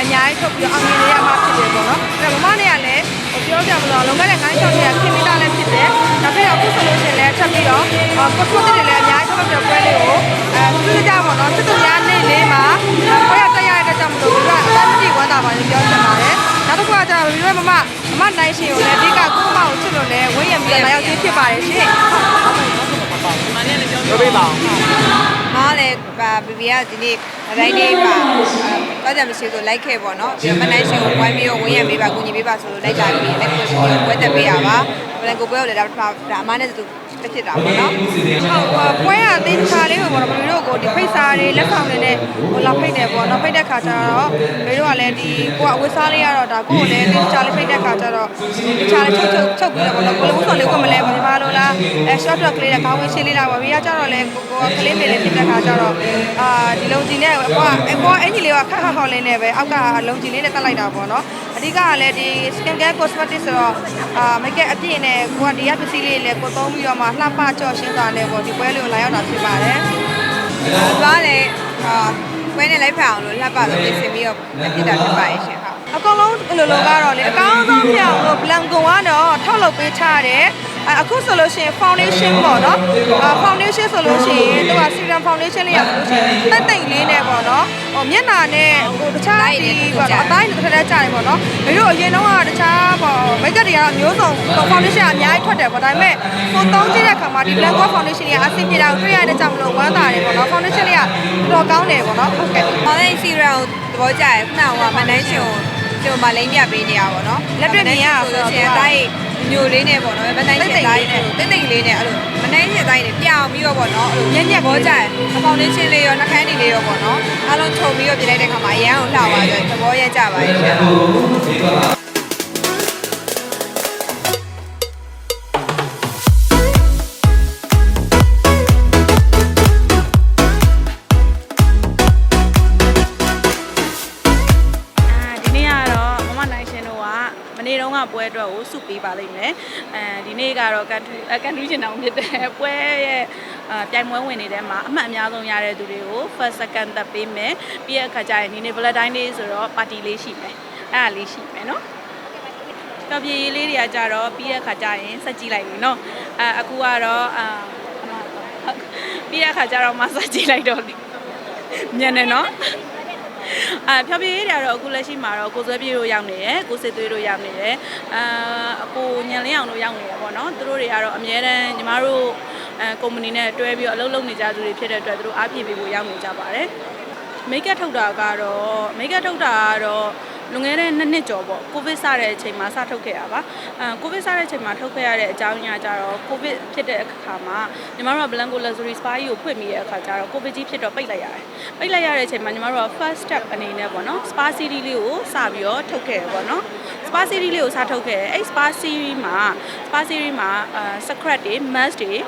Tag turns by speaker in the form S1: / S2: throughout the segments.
S1: လုပ်ပြီးတော့အောင်မြင်နေရမှာဖြစ်တယ်ပေါ့နော်အဲ့တော့မမနဲ့ကလည်းဟိုပြောပြမလို့လုံခဲ့တဲ့9ချောင်းတွေကခင်မိတာလည်းဖြစ်တယ်ဒါပေမဲ့အခုဆိုလို့ရှိရင်လည်းထပ်ပြီးတော့ကိုစမတစ်တွေလည်းအများကြီးထုတ်ပြပွဲလေးကိုအဲသူကြပါတော့စစ်သူများနေ့လေးမှာပွဲရတက်ရတဲ့ကြောင့်မလို့ဒီကအသက်မတည်ဝမ်းသာပါလို့ပြောချင်ပါတယ်နောက်တစ်ခုကကျတော့ဒီလိုမမမမနိုင်ရှင်ကိုလည်းအဓိကကိုမကိုချစ်လို့လည်းဝင်းရံပြီးတော့လာရောက်ခြင်းဖြစ်ပါတယ်ရှင်
S2: ပြောပေးပါဦး
S3: မားလည်းပါဘီဘီကဒီနေ့အတိုင်းလေးပါတော့ကြမရှိဆိုလိုက်ခဲ့ပေါ့နော်ပြီးတော့မနိုင်ရှင်ကိုဝိုင်းပြီးတော့ဝင်းရံပေးပါကူညီပေးပါဆိုလို့လိုက်ကြပြီးလက်ကိုရှင်ကိုဝဲတက်ပေးရပါဘယ်ကိုပွဲကိုလည်းဒါဒါအမနဲ့တူ တက်ဖြစ်တာပေါ့နော်
S1: ဟုတ်ပွဲရအသေးချာလေးကိုပေါ့နော်ဘယ်လိုကိုဒီဖိတ်စာတွေလက်ဆောင်တွေနဲ့ဟိုလာဖိတ်တယ်ပေါ့နော်ဖိတ်တဲ့ခါကျတော့ဘယ်လိုကလည်းဒီကိုကအဝတ်စားလေးရတော့ဒါကိုကိုလည်းဒီချာလေးဖိတ်တဲ့ခါကျတော့ဒီချာလေးချုပ်ချုပ်ချုပ်ပြီးတော့ပေါ့နော်ကိုလည်းဝတ်ဆောင်လေးကိုမလဲပါဘာလို့လားအဲ short dress ကလေးနဲ့ခေါင်းဝင်းရှင်းလေးလာပါဘီကကျတော့လည်းကိုကိုကကလေးမေလေးဖြစ်တဲ့ခါကျတော့အာဒီလုံကြီးနဲ့ကိုကအကိုကအင်ကြီးလေးကခက်ခက်ခေါလေးနဲ့ပဲအောက်ကလုံကြီးလေးနဲ့တက်လိုက်တာပေါ့နော် အဓိကကလည်းဒီ skin care cosmetics ဆိုတော့အာ make up အပြည့်နဲ့ကိုကဒီရပစ္စည်းလေးလည်းကိုသုံးပြီးတော့မှလှပကြော့ရှင်းစွာနဲ့ပေါ့ဒီပွဲလေးကိုလာရောက်တာဖြစ်ပါတယ်
S3: ဘာလဲအာပွဲနဲ့လိုက်ဖက်အောင်လို့လှပ်ပါလို့ပြင်ဆင်ပြီးတော့တက်တာဖြစ်ပါရဲ့ရှင်ဟုတ်
S1: အကုန်လုံးအလိုလိုကတော့လေအကောင်းဆုံးပြောင်းလို့ blanco ကတော့ထောက်လုပ်ပေးချတယ်အအခုဆိုလို့ရှိရင် foundation ပေါ့နော်အာ foundation ဆိုလို့ရှိရင်သူက serum foundation လေးရဆိုလို့ရှိရင်တက်တိတ်လေးနဲ့ပေါ့နော် ဟိုမျက်နှာနဲ့ဟိုတခြားဒီပေါ့နော်အတိုင်းတစ်ခါတည်းကြာတယ်ပေါ့နော်မင်းတို့အရင်တော့ကတခြားပေါ့ makeup တွေကတော့မျိုးစုံ foundation ကအများကြီးထွက်တယ်ပေါ့ဒါပေမဲ့ကိုသုံးကြည့်တဲ့အခါမှာဒီ blanco foundation လေးကအဆင်ပြေတာကိုတွေ့ရတဲ့ကြောင့်မလို့ဝမ်းသာတယ်ပေါ့နော် foundation လေးကတော်တော်ကောင်းတယ်ပေါ့နော်ဟုတ်ကဲ့။
S3: မောင်လေးစီရောသဘောကျတယ်ခုနကမနန်းရှင်ကိုကျွန်တော်မလိမ့်ပြပေးနေရပါတော့။လက်တွေ့မြင်ရဆိုလို့ရှိရင်အတိုင်း ညိုလေးနဲ့ပေါ့နော်။မနန်းရှင်အတိုင်းနဲ့တိတ်တိတ်လေးနဲ့အဲ့လိုမနန်းရှင်အတိုင်းနဲ့ပြောင်ပြီးတော့ပေါ့နော်။အဲ့လိုညက်ညက်ဘောကျတယ်။အပေါင်လေးချင်းလေးရောနှာခမ်းလေးလေးရောပေါ့နော်။အားလုံးခြုံပြီးတော့ပြင်လိုက်တဲ့ခါမှာအရန်ကိုလှသွားတယ်သဘောရကြပါရဲ့
S4: အတွက်ကိုစုပေးပါလိမ့်မယ်အဲဒီနေ့ကတော့ကန်ထရီကန်ထရီရှင်တောင်ဖြစ်တဲ့ပွဲရဲ့အာပြိုင်ပွဲဝင်နေတဲ့မှာအမှတ်အများဆုံးရတဲ့သူတွေကို first second သက်ပေးမယ်ပြီးရအခါကျရင်ဒီနေ့ Valentine Day ဆိုတော့ party လေးရှိမယ်အဲ့ဒါလေးရှိမယ်နော်တော်ပြေးလေးတွေကကြတော့ပြီးရအခါကျရင်ဆက်ကြည့်လိုက်ပြီနော်အဲအခုကတော့အာပြီးရအခါကျတော့မဆက်ကြည့်လိုက်တော့ညံ့နေနော် အာဖြောပြရေးတွေကတော့အခုလက်ရှိမှာတော့ကိုစွဲပြေတို့ရောက်နေတယ်ကိုစစ်သွေးတို့ရောက်နေတယ်အာအကိုညံလင်းအောင်တို့ရောက်နေတယ်ပေါ့နော်သူတို့တွေကတော့အများတန်းညီမတို့အဲကုမ္ပဏီနဲ့တွဲပြီးတော့အလုပ်လုပ်နေကြသူတွေဖြစ်တဲ့အတွက်သူတို့အားပြေပေးဖို့ရောက်နေကြပါတယ်မိတ်ကပ်ထုတ်တာကတော့မိတ်ကပ်ထုတ်တာကတော့ လွန်ခဲ့တဲ့နှစ်နှစ်ကျော်ပေါ့ကိုဗစ်စတဲ့အချိန်မှာစထုတ်ခဲ့တာပါအဲကိုဗစ်စတဲ့အချိန်မှာထုတ်ခဲ့ရတဲ့အကြောင်းအရာကြတော့ကိုဗစ်ဖြစ်တဲ့အခါမှာညီမတို့က Blanco Luxury Spa ကြီးကိုဖွင့်မိတဲ့အခါကျတော့ကိုဗစ်ကြီးဖြစ်တော့ပိတ်လိုက်ရတယ်ပိတ်လိုက်ရတဲ့အချိန်မှာညီမတို့က first step အနေနဲ့ပေါ့နော် Spa City လေးကိုစပြီးတော့ထုတ်ခဲ့ရပေါ့နော် Spa Series လေးကိုစထုတ်ခဲ့တယ်အဲ့ Spa Series မှာ Spa Series မှာအာ secret တွေ mask တွေ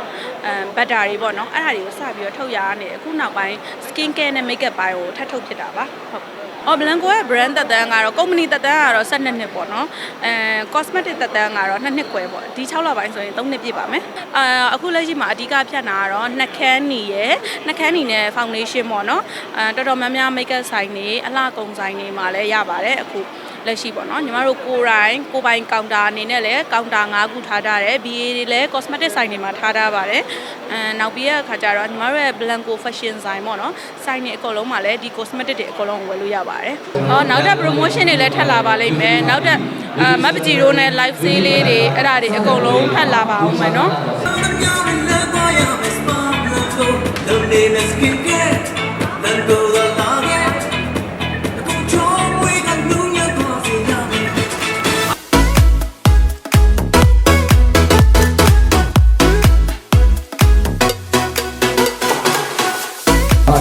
S4: အဲ butter တွေပေါ့နော်အဲ့ဒါတွေကိုစပြီးတော့ထုတ်ရနေတယ်အခုနောက်ပိုင်း skin care နဲ့ makeup ပိုင်းကိုထပ်ထုတ်ဖြစ်တာပါဟုတ် အော် Blanco ရဲ့ brand သက်တမ်းကတော့ company သက်တမ်းကတော့12နှစ်ပေါ့နော်အဲ cosmetic သက်တမ်းကတော့2နှစ်ခွဲပေါ့ဒီ6လပိုင်းဆိုရင်3နှစ်ပြည့်ပါမယ်အာအခုလက်ရှိမှာအဓိကဖြတ်တာကတော့နှက်ခမ်းနီရယ်နှက်ခမ်းနီနဲ့ foundation ပေါ့နော်အဲတော်တော်များများ makeup ဆိုင်တွေအလှကုန်ဆိုင်တွေမှာလည်းရပါတယ်အခု လက်ရှိပေါ့နော်ညီမတို့ကိုယ်တိုင်ကိုယ်ပိုင်ကောင်တာအနေနဲ့လည်းကောင်တာ၅ခုထားထားတယ် BA တွေလည်း cosmetic ဆိုင်တွေမှာထားထားပါတယ်အဲနောက်ပြီးရအခါကျတော့ညီမတို့ရဲ့ Blanco fashion ဆိုင်ပေါ့နော်ဆိုင်တွေအကုန်လုံးမှာလည်းဒီ cosmetic တွေအကုန်လုံးဝယ်လို့ရပါတယ်ဟောနောက်ထပ် promotion တွေလည်းထပ်လာပါလိမ့်မယ်နောက်ထပ်အာမပကြီးတို့နဲ့ live sale လေးတွေအဲ့ဒါတွေအကုန်လုံးထပ်လာပါအောင်မယ်နော်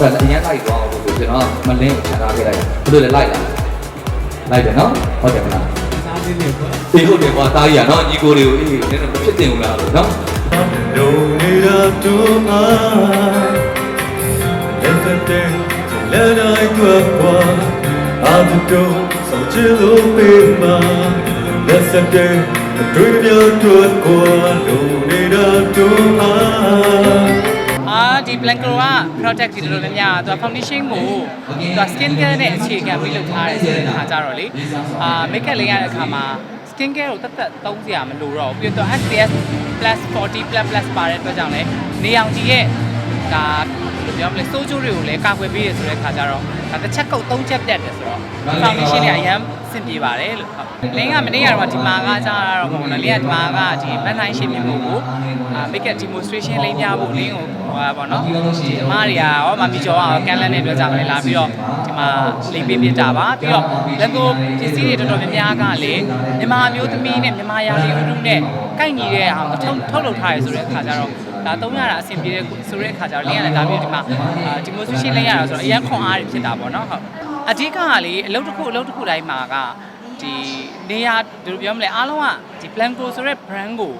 S2: အဲ့ဒါအရင်လိုက်သွားအောင်လို့ကျွန်တော်မလင်းချထားခဲ့လိုက်ဘယ်လိုလဲလိုက်လာလိုက်တယ်နော်ဟုတ်တယ်မလားစားသေးတယ်ကွာအေးဟုတ်တယ်ကွာတားကြီးကနော်ညီကိုလေးကိုအေးနည်းနည်းမဖြစ်တင်ဘူးလားလို့နော်
S5: Don't need a to my Everything let I go up I'm the door so chill open my Let's set day the dream you to it go Don't need a to my
S4: အာ ဒီ
S6: Blanco က product ဒီလိုများများသူက foundation ကိုသူက skin care နဲ့အခြေခံပြီးလုပ်ထားတယ်ဆိုတဲ့အခါကျတော့လေအာ make up လေးရတဲ့အခါမှာ skin care ကိုတက်တက်သုံးစရာမလိုတော့ဘူးပြီးတော့ SPS plus 40 plus plus ပါတဲ့အတွက်ကြောင့်လည်းနေအောင်ကြီးရဲ့ ဒါဘယ်လိုပြောမလဲစိုးကျိုးတွေကိုလည်းကာကွယ်ပေးရဆိုတဲ့အခါကျတော့ဒါတစ်ချက်ကုတ်သုံးချက်တက်တယ်ဆိုတော့ foundation တွေအရင်စင်ပြေပါတယ်လို့ဟုတ်လင်းကမနေ့ကတော့ဒီမာကကြားရတော့မဟုတ်ဘူးနော်လင်းကဒီမာကဒီမန်တိုင်းရှင်းပြမှုကိုအာ make up demonstration လေးပြဖို့လင်းကိုဟိုပါပေါ့နော်ဒီအမတွေကရောမမီကျော်ကရောကန်လန်းတဲ့အတွက်ကြောင့်လည်းလာပြီးတော့ဒီမှာလိမ့်ပေးပြတာပါပြီးတော့လက်ကိုပစ္စည်းတွေတော်တော်များများကလေမြန်မာမျိုးသမီးနဲ့မြန်မာရာသီဥတုနဲ့ကိုက်ညီတဲ့အောင်ထုတ်ထုတ်လုပ်ထားရဆိုတဲ့အခါကျတော့ ဒါသုံးရတာအဆင်ပြေတဲ့ဆိုတဲ့အခါကျတော့လင်းကလည်းဒါမျိုးဒီမှာအာဒီမိုဆွေးရှင်းလေးရတာဆိုတော့အရင်ခွန်အားတွေဖြစ်တာပေါ့နော်ဟုတ်အဓိကကလေအလုပ်တစ်ခုအလုပ်တစ်ခုတိုင်းမှာကဒီနေရာဘယ်လိုပြောမလဲအားလုံးကဒီ Blanco ဆိုတဲ့ brand ကို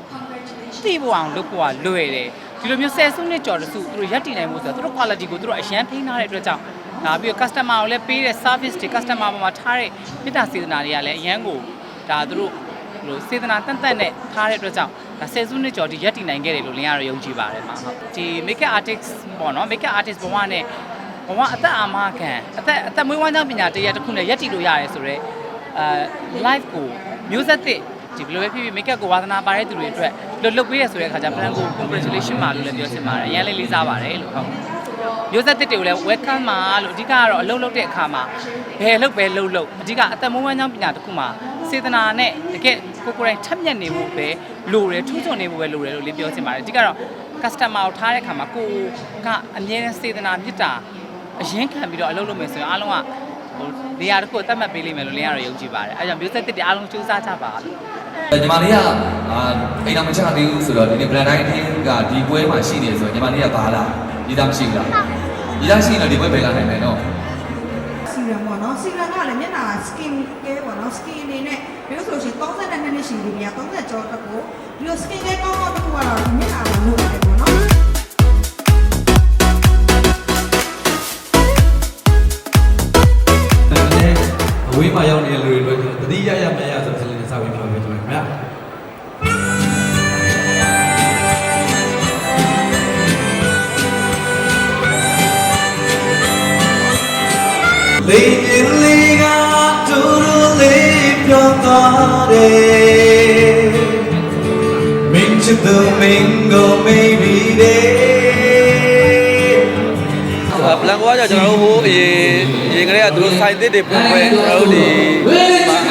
S6: သိဖို့အောင်လုပ်ဖို့ကလွယ်တယ်ဒီလိုမျိုးဆယ်စုနှစ်ကျော်တစုသူတို့ရပ်တည်နိုင်ဖို့ဆိုတော့သူတို့ quality ကိုသူတို့အရန်ထိန်းထားတဲ့အတွက်ကြောင့်ဒါပြီးတော့ customer ကိုလည်းပေးတဲ့ service တွေ customer ပေါ်မှာထားတဲ့မေတ္တာစေတနာတွေကလည်းအရန်ကိုဒါသူတို့ဘယ်လိုစေတနာတန်တန်နဲ့ထားတဲ့အတွက်ကြောင့် ဒါဆယ်စုနှစ်ကျော်ဒီရက်တည်နိုင်ခဲ့တယ်လို့လင်းရတော့ယုံကြည်ပါတယ်မှာဟုတ်ဒီ makeup artist ပေါ့နော် makeup artist ဘဝနဲ့ဘဝအသက်အာမခံအသက်အသက်မွေးဝမ်းကြောင်းပညာတရားတစ်ခုနဲ့ရက်တည်လို့ရတယ်ဆိုတော့အဲ live ကိုမျိုးဆက်သစ်ဒီဘယ်လိုပဲဖြစ်ဖြစ် makeup ကိုဝါသနာပါတဲ့သူတွေအတွက်လွတ်လွတ်ပေးရဆိုတဲ့အခါကျ plan ကို congratulation ပါလို့လည်းပြောချင်ပါတယ်အရင်လေးလေးစားပါတယ်လို့ဟုတ်မျိုးဆက်သစ်တွေကိုလည်း welcome ပါလို့အဓိကကတော့အလုပ်လုပ်တဲ့အခါမှာဘယ်လုပ်ပဲလုပ်လုပ်အဓိကအသက်မွေးဝမ်းကြောင်းပညာတစ်ခုမှာ စေတနာနဲ့တကယ်ကိုကိုယ်တိုင်ထက်မြက်နေဖို့ပဲလိုတယ်ထူးချွန်နေဖို့ပဲလိုတယ်လို့လေးပြောချင်ပါတယ်အဓိကတော့ customer ကိုထားတဲ့အခါမှာကိုကအမြဲတမ်းစေတနာမြတ်တာအရင်ခံပြီးတော့အလုပ်လုပ်မယ်ဆိုရင်အားလုံးကဟိုနေရာတစ်ခုကိုတတ်မှတ်ပေးလိမ့်မယ်လို့လင်းရတော့ယုံကြည်ပါတယ်အဲကြောင့်မျိုးဆက်သစ်တွေအားလုံးစူးစမ်းကြပါလို့
S2: ညီမလေးကအာအိမ်တော်မချသေးဘူးဆိုတော့ဒီနေ့ brand တိုင်းအထင်းကဒီပွဲမှာရှိနေဆိုတော့ညီမလေးကဘာလားဒီသားမရှိဘူးလားဒီသားရှိရင်တော့ဒီပွဲပဲလာနိုင်မယ်နော်
S7: စီရမ်ပေါ့နော်စီရမ်ကလည်းမျက်နှာ skin care ပေါ့နော် skin အနေနဲ့ပြီးလို့ဆိုလို့ရှိရင်32နှစ်ရှိပြီဗျာ30ကျော်တက်ကိုပြီးတော့ skin care ကောင်းတော့တစ်ခုကတော့ဒီမျက်နှာမှာလုပ်ရတယ်ပေါ့နော်
S5: နဲ့အဝေးမှာရောက်နေတဲ့လူတွေအတွက်တတိယရမရဆိုတဲ့လေးနဲ့စပြီးပြော လေးပြင်းလေးကတူတူလေးပြောသွားတယ်မင်းချစ်သူမင်းကို maybe day
S8: ဘလန်ကိုကကျွန်တော်တို့ဟိုအရင်အရင်ကလေးကသူတို့စိုင်သစ်တွေပုံပွဲကျွန်တော်တို့ဒီ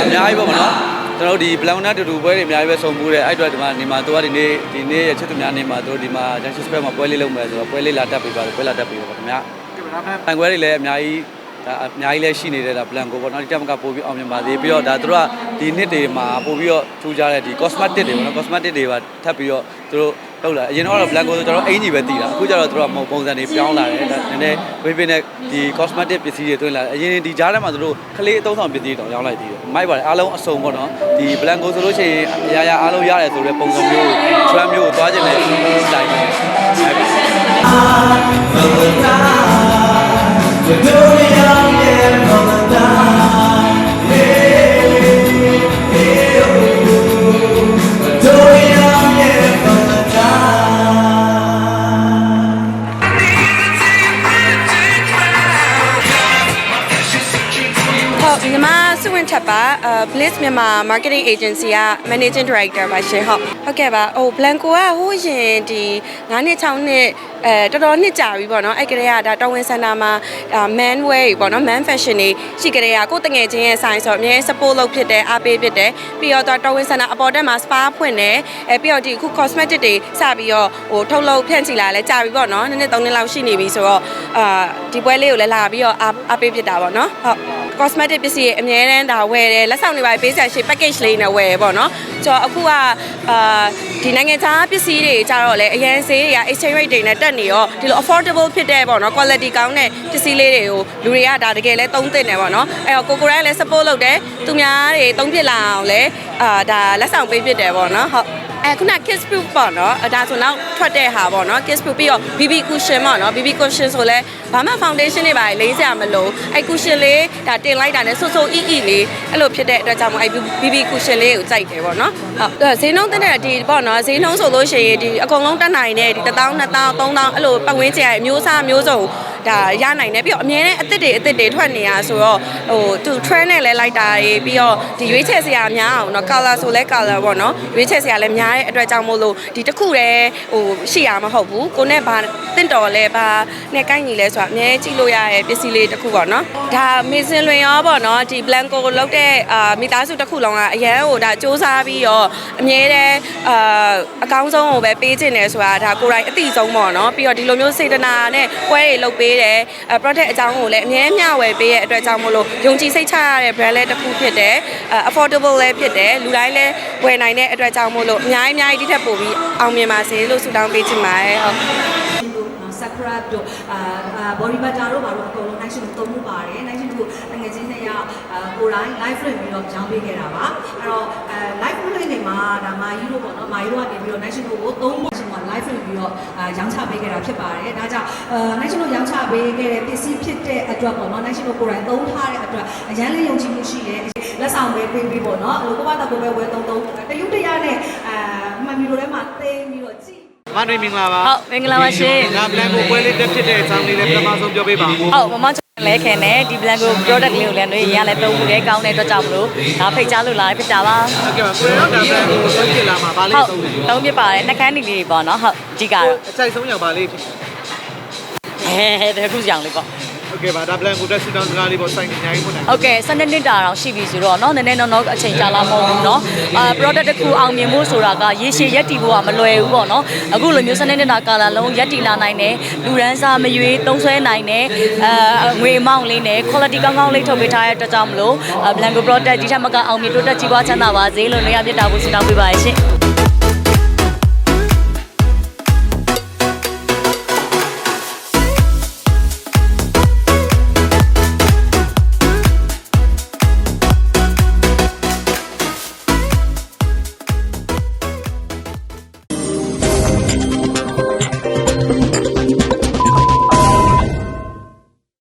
S8: အများကြီးပေါ့မနော်ကျွန်တော်တို့ဒီဘလန်နာတူတူပွဲတွေအများကြီးပဲဆုံမှုတယ်အဲ့အတွက်ဒီမှာနေမှာသူကဒီနေ့ဒီနေ့ရချစ်သူများနေမှာသူတို့ဒီမှာ Junction Square မှာပွဲလေးလုပ်မယ်ဆိုတော့ပွဲလေးလာတက်ပြီးပါတယ်ပွဲလာတက်ပြီးပါခင်ဗျာဘန်ကွဲတွေလည်းအများကြီး ဒါအများကြီးလည်းရှိနေတဲ့ဒါဘလန်ကိုပေါ့နော်ဒီတက်မကပို့ပြီးအောင်မြင်ပါသေးပြီးတော့ဒါသူတို့ကဒီနှစ်တွေမှာပို့ပြီးတော့ထူကြတဲ့ဒီ cosmetic တွေပေါ့နော် cosmetic တွေပါထပ်ပြီးတော့သူတို့လောက်လာအရင်တော့ black ကိုဆိုကျွန်တော်အင်ကြီးပဲတည်တာအခုကျတော့သူတို့ကပုံစံတွေပြောင်းလာတယ်ဒါနည်းနည်းဝေးပေးနဲ့ဒီ cosmetic ပစ္စည်းတွေတွင်းလာတယ်အရင်ဒီကြားထဲမှာသူတို့ခလေးအသုံးဆောင်ပစ္စည်းတွေတောင်ရောင်းလိုက်သေးတယ်မိုက်ပါတယ်အားလုံးအစုံပေါ့နော်ဒီ black ကိုဆိုလို့ရှိရင်အရာရာအားလုံးရတယ်ဆိုတဲ့ပုံစံမျိုး trend မျိုးကိုသွားခြင်းနဲ့တိုင် တယ်အဲ့ဒါ
S9: ဟု Bliss မြန်မာ Marketing Agency က Managing Director ပါရှင်ဟုတ်ဟုတ်ကဲ့ပါဟို Blanco ကဟိုးရင်ဒီ9နှစ်6နှစ်အဲတော်တော်နှစ်ကြာပြီပေါ့နော်အဲ့ကလေးကဒါတော်ဝင်စင်တာမှာအာ man wear တွေပေါ့နော် man fashion တွေရှိကြတဲ့ကကိုယ်တငယ်ချင်းရဲ့ size ဆိုတော့အများကြီး support လုပ်ဖြစ်တယ်အားပေးဖြစ်တယ်ပြီးတော့တော်ဝင်စင်တာအပေါ်တက်မှာ spa ဖွင့်တယ်အဲပြီးတော့ဒီအခု cosmetic တွေစပြီးတော့ဟိုထုတ်လုပ်ဖြန့်ချီလာလဲကြာပြီပေါ့နော်နှစ်နှစ်သုံးနှစ်လောက်ရှိနေပြီဆိုတော့အာဒီပွဲလေးကိုလည်းလာပြီးတော့အားအားပေးဖြစ်တာပေါ့နော်ဟုတ် cosmetic ပစ္စည်းအများတန်းဒါဝယ်တယ်လက်ဆောင်တွေပါပေးဆက်ရှိ package လေးနဲ့ဝယ်ပေါ့နော်ကျွန်တော်အခုကအာဒီနိုင်ငံခြားပစ္စည်းတွေကြတော့လေအရင်ဈေးတွေက exchange rate တွေနဲ့တက်နေရောဒီလို affordable ဖြစ်တဲ့ပေါ့နော် quality ကောင်းတဲ့ပစ္စည်းလေးတွေကိုလူတွေကဒါတကယ်လဲသုံးသင့်တယ်ပေါ့နော်အဲ့တော့ကိုကိုရိုင်းလည်း support လုပ်တယ်သူများတွေသုံးဖြစ်လာအောင်လဲအာဒါလက်ဆောင်ပေးဖြစ်တယ်ပေါ့နော်ဟုတ် အဲခုန kiss proof ပေါ့နော်အဲဒါဆိုနောက်ထွက်တဲ့ဟာပေါ့နော် kiss proof ပြီးတော့ BB cushion ပေါ့နော် BB cushion ဆိုလဲဘာမှ foundation တွေပါလိမ့်စရာမလိုအဲ cushion လေးဒါတင်လိုက်တာနဲ့ဆူဆူအီအီလေးအဲ့လိုဖြစ်တဲ့အတွက်ကြောင့်မို့အဲ BB cushion လေးကိုကြိုက်တယ်ပေါ့နော်ဟုတ်ဈေးနှုန်းတဲ့ဒီပေါ့နော်ဈေးနှုန်းဆိုလို့ရှိရင်ဒီအကုန်လုံးတက်နိုင်တဲ့ဒီ1000 2000 3000အဲ့လိုပတ်ဝန်းကျင်ရဲ့မျိုးစားမျိုးစုံ ဒါရနိုင်တယ်ပြီးတော့အများနဲ့အစ်စ်တွေအစ်စ်တွေထွက်နေတာဆိုတော့ဟိုသူ trend နဲ့လဲလိုက်တာတွေပြီးတော့ဒီရွေးချယ်စရာများအောင်เนาะ color ဆိုလဲ color ပေါ့เนาะရွေးချယ်စရာလည်းများတဲ့အတွက်ကြောင့်မို့လို့ဒီတစ်ခုတည်းဟိုရှိရမှာမဟုတ်ဘူးကိုနဲ့ဘာတင့်တော်လဲဘာနဲ့ကိုက်ညီလဲဆိုတာအများကြီးကြည့်လို့ရတဲ့ပစ္စည်းလေးတစ်ခုပေါ့เนาะဒါမေစင်လွင်ရောပေါ့เนาะဒီ blanco ကိုလောက်တဲ့အာမိသားစုတစ်ခုလုံးကအရန်ဟိုဒါစူးစမ်းပြီးတော့အမြဲတမ်းအာအကောင်းဆုံးကိုပဲပေးခြင်းတယ်ဆိုတာဒါကိုယ်တိုင်အသိဆုံးပေါ့เนาะပြီးတော့ဒီလိုမျိုးစေတနာနဲ့ပွဲတွေလုပ်ပေး တယ်အဲ product အကြောင်းကိုလည်းအမြဲမျှဝယ်ပေးရဲ့အတွက်ကြောင့်မို့လို့ယုံကြည်စိတ်ချရတဲ့ brand လေးတစ်ခုဖြစ်တယ်အဲ affordable လည်းဖြစ်တယ်လူတိုင်းလည်းဝယ်နိုင်တဲ့အတွက်ကြောင့်မို့လို့အများကြီးအများကြီးဒီထက်ပိုပြီးအောင်မြင်ပါစေလို့ဆုတောင်းပေးချင်ပါတယ်ဟုတ်
S7: တို့ Sakura တို့အာအာ body butter တို့ဘာလို့အကုန်လုံး night show သုံးမှုပါတယ် night show ကိုငွေချင်းနဲ့ရအာကိုယ်တိုင် live လွှင့်ပြီးတော့ကြောင်းပေးခဲ့တာပါအဲ့တော့အဲ live လွှင့်နေမှာဒါမာယူတို့ပေါ့နော်မာယူတို့ကနေပြီးတော့ night show ကိုသုံးဖို့ရှင်က live လွှင့်ပြီးတော့အာရောင်းချပေးခဲ့တာဖြစ်ပါတယ်ဒါကြောင့်အာ night show ရောင်းချပေးခဲ့တဲ့ပစ္စည်းဖြစ်တဲ့အတွက်ပေါ့နော် night show ကိုယ်တိုင်သုံးထားတဲ့အတွက်အရန်လေးယုံကြည်မှုရှိတယ်လက်ဆောင်ပဲပေးပြီးပေါ့နော်အဲ့လိုကိုယ့်ဘာသာကိုယ်ပဲဝယ်သုံးသုံးတရုတ်တရားနဲ့အာမှန်ပြီးတော့ထဲမှာသိမ်းပြီးတော့ကြည့်
S10: မန္တလေးမင်္ဂလာပါ
S11: ဟုတ်မင်္ဂလာပါရှင်
S10: ဒါပလန်ကိုပွဲလေးတက်ဖြစ်တဲ့အကြောင်းလေးလည်းပထမဆုံးပြောပေးပါဦး
S11: ဟုတ်မမချင်လဲခင်နဲ့ဒီ blanco product လေးကိုလည်းတွေရလည်းသုံးမှုလည်းကောင်းတဲ့အတွက်ကြောင့်မလို့ဒါဖိတ်ကြားလို့လာဖြစ်တာပါ
S10: ဟုတ်ကဲ့ပါကိုရောဒါပလန်ကိုသုံးဖြစ်လာမှာဗာလေး
S11: ဟုတ်
S10: သုံးလို့
S11: သုံးပြပါတယ်နှက်ခမ်းနေလေးပေါ့နော်ဟုတ်အဓိကတော့
S10: အချိုက်ဆုံးရောက်ပါလေးဖြစ်
S11: ဟဲဟဲတခုကြောင်လေးပေါ့
S10: ဟုတ်ကဲ့ပါဒါပလန်ကိုတက်ဆူတောင်းစကားလေးပေါ့စိုက်နေအများကြီးပို့နိုင်
S11: ဟုတ်ကဲ့12နှစ်တာတောင်ရှိပြီဆိုတော့เนาะနည်းနည်းတော့တော့အချိန်ကြာလာမဟုတ်ဘူးเนาะအာ product တစ်ခုအောင်မြင်ဖို့ဆိုတာကရေရှည်ရက်တည်ဖို့ကမလွယ်ဘူးပေါ့เนาะအခုလိုမျိုး12နှစ်တာကာလလုံးရက်တည်လာနိုင်တယ်လူရန်စားမရွေးသုံးဆွဲနိုင်တယ်အာငွေအမောင့်လေးနဲ့ quality ကောင်းကောင်းလေးထုတ်ပေးထားတဲ့အတွက်ကြောင့်မလို့ Blanco product ဒီထက်မကအောင်မြင်တိုးတက်ကြီးပွားချမ်းသာပါစေလို့နေရာပြတာဖို့ဆုတောင်းပေးပါရရှင်